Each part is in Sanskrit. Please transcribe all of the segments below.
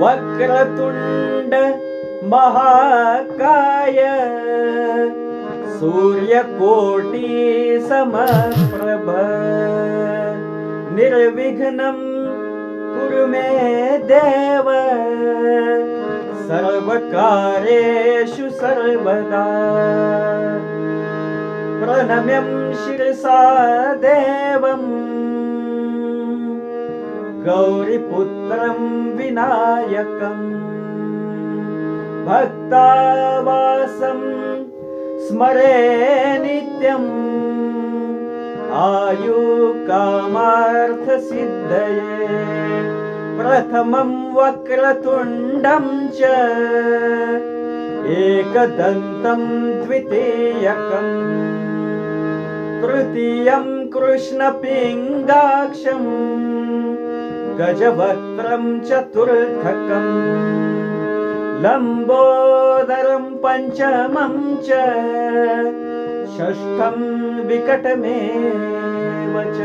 वक्रतुण्ड महाकाय सूर्यकोटि समप्रभ निर्विघ्नं कुरु मे देव। सर्वकारेषु सर्वदा। प्रणम्यं शिरसा देवम् गौरिपुत्रं विनायकम्। भक्तावासं स्मरे नित्यम्। आयुकामार्थसिद्धये प्रथमं वक्रतुण्डं च एकदन्तं द्वितीयकम्। तृतीयं कृष्णपिङ्गाक्षम् गजवक्त्रं चतुर्थकम्। लम्बोदरं पञ्चमं च षष्ठं विकटमेव च।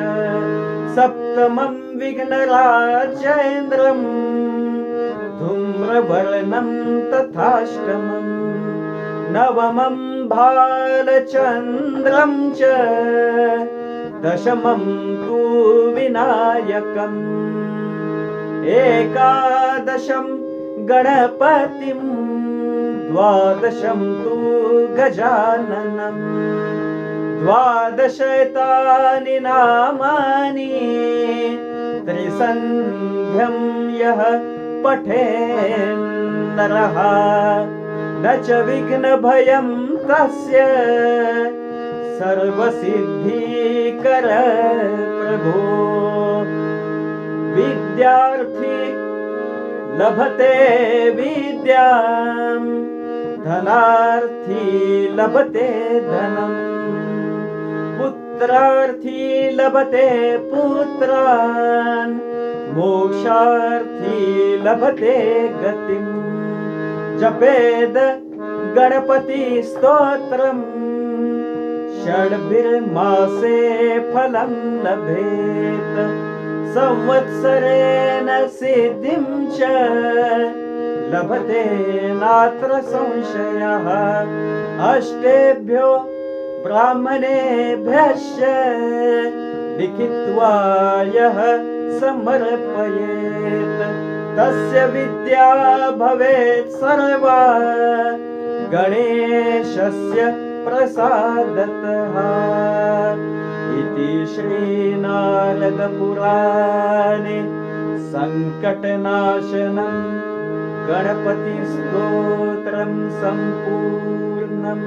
सप्तमं विघ्नराजेन्द्रम् धूम्रवर्णं तथाष्टमम्। नवमं भालचन्द्रं च दशमं तु विनायकम्। एकादशं गणपतिं। द्वादशं तु गजाननम्। द्वादशतानि नामानि। त्रिसन्ध्यं यः पठेन्नरः न च विघ्नभयं तस्य सर्वसिद्धिकर प्रभो। विद्यार्थी लभते विद्यां धनार्थी लभते धनम् पुत्रार्थी लभते पुत्रान् मोक्षार्थी लभते गतिम्। जपेद गणपतिस्तोत्रम् षड्भिर्मासे फलं लभेत्। संवत्सरेण सिद्धिं च लभते नात्र संशयः। अष्टेभ्यो ब्राह्मणेभ्यश्च लिखित्वा यः समर्पयेत्। तस्य विद्या भवेत् सर्वा। गणेशस्य प्रसादतः इति श्रीनारदपुराणे सङ्कटनाशनम् गणपतिस्तोत्रम् सम्पूर्णम्